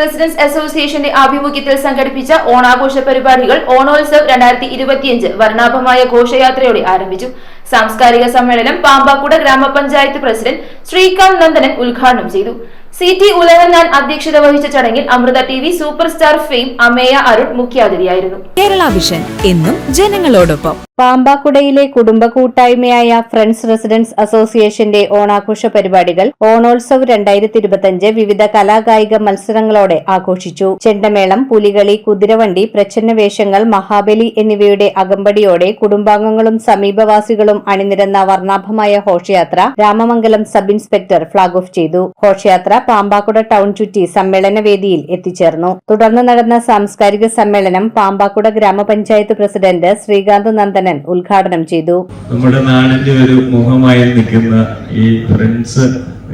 Residence അസോസിയേഷന്റെ ആഭിമുഖ്യത്തിൽ സംഘടിപ്പിച്ച ഓണാഘോഷ പരിപാടികൾ ഓണോത്സവ് രണ്ടായിരത്തി ഇരുപത്തിയഞ്ച് വർണാഭമായ ഘോഷയാത്രയോടെ ആരംഭിച്ചു. സാംസ്കാരിക സമ്മേളനം പാമ്പാക്കുട ഗ്രാമപഞ്ചായത്ത് പ്രസിഡന്റ് ശ്രീകാന്ത് നന്ദനൻ ഉദ്ഘാടനം ചെയ്തു. സി ടി ഉലഹന്നാൻ അധ്യക്ഷത വഹിച്ച ചടങ്ങിൽ Amrita T V super star fame Ameya Arun മുഖ്യാതിഥിയായിരുന്നു. Kerala vision എന്നും ജനങ്ങളോടൊപ്പം. പാമ്പാക്കുടയിലെ കുടുംബ കൂട്ടായ്മയായ ഫ്രണ്ട്സ് റെസിഡൻസ് അസോസിയേഷന്റെ ഓണാഘോഷ പരിപാടികൾ ഓണോത്സവ് രണ്ടായിരത്തി ഇരുപത്തിയഞ്ച് വിവിധ കലാകായിക മത്സരങ്ങളോടെ ആഘോഷിച്ചു. ചെണ്ടമേളം പുലികളി കുതിരവണ്ടി പ്രച്ഛന്ന വേഷങ്ങൾ മഹാബലി എന്നിവയുടെ അകമ്പടിയോടെ കുടുംബാംഗങ്ങളും സമീപവാസികളും അണിനിരന്ന വർണാഭമായ ഘോഷയാത്ര Ramamangalam sub inspector flag off ചെയ്തു. ഘോഷയാത്ര പാമ്പാക്കുട ടൗൺ ചുറ്റി സമ്മേളന വേദിയിൽ എത്തിച്ചേർന്നു. തുടർന്ന് നടന്ന സാംസ്കാരിക സമ്മേളനം പാമ്പാക്കുട ഗ്രാമപഞ്ചായത്ത് പ്രസിഡന്റ് ശ്രീകാന്ത് നന്ദനൻ ഉദ്ഘാടനം ചെയ്തു. നമ്മുടെ നാടിന്റെ ഒരു മുഖമായി നിൽക്കുന്ന ഈ ഫ്രണ്ട്സ്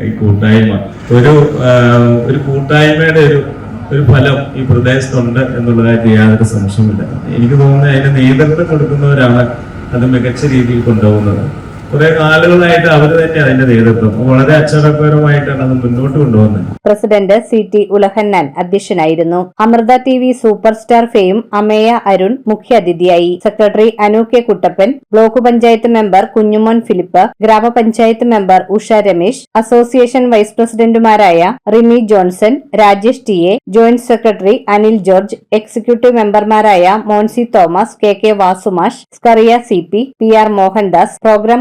ഈ കൂട്ടായ്മ. ഒരു ഒരു കൂട്ടായ്മയുടെ ഒരു ഒരു ഫലം ഈ പ്രദേശത്തുണ്ട് എന്നുള്ളതായിട്ട് യാതൊരു സംശയമില്ല എനിക്ക് തോന്നുന്നത് അതിന് നേതൃത്വം കൊടുക്കുന്നവരാണ് അത് മികച്ച രീതിയിൽ കൊണ്ടുപോകുന്നത്. അതിന്റെ നേതൃത്വം. വളരെ അച്ചടക്കപരമായിട്ടാണ് മുന്നോട്ട് കൊണ്ടുവന്നത്. പ്രസിഡന്റ് സി ടി ഉലഹന്നാൻ അധ്യക്ഷനായിരുന്നു. Amrita T V super star fame Ameya Arun മുഖ്യാതിഥിയായി. Secretary Anu K Kuttappan block panchayat member Kunjumon Philip gramapanchayat member Usha Ramesh association vice പ്രസിഡന്റുമാരായ Rimi Johnson Rajesh T A joint secretary Anil George executive മെമ്പർമാരായ Monsy Thomas K K വാസുമാഷ് Scaria C P P R Mohandas programme